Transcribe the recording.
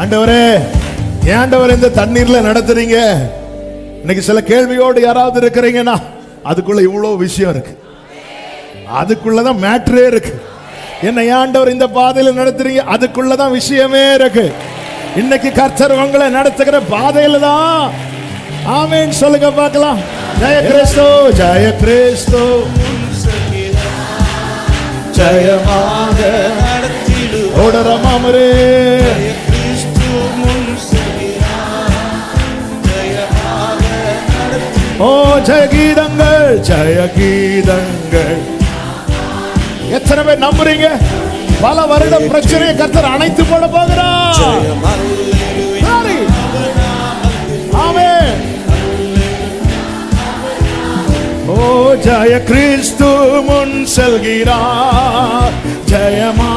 ஆண்டவரே ஏண்டவர் இந்த தண்ணீர்ல நடத்துறீங்க? இன்னைக்கு சில கேள்வியோடு யாராவது இருக்கிறீங்கன்னா அதுக்குள்ள இவ்வளவு விஷயம் இருக்கு. அதுக்குள்ளதான் மேட்ரே இருக்கு. என்ன ஏண்டவர் இந்த பாதையில நடத்துறீங்க? அதுக்குள்ளதான் விஷயமே இருக்கு. இன்னைக்கு கர்த்தர் உங்களை நடத்துகிற பாதையில தான் ஆமேன். சொல்லுங்க பார்க்கலாம். ஜெய கிறிஸ்தோ ஜெய கிறிஸ்தோ. ஜெயமாக. ஓடர ஓ ஜெயகீதங்கள். ஜெயகீதங்கள் எத்தனை பேர் நம்புறீங்க? பல வருட பிரச்சனையை கத்தர் அணைத்து போட போகிறார். ஆமே ஓ ஜெய கிறிஸ்து முன் செல்கிறார். ஜெயமா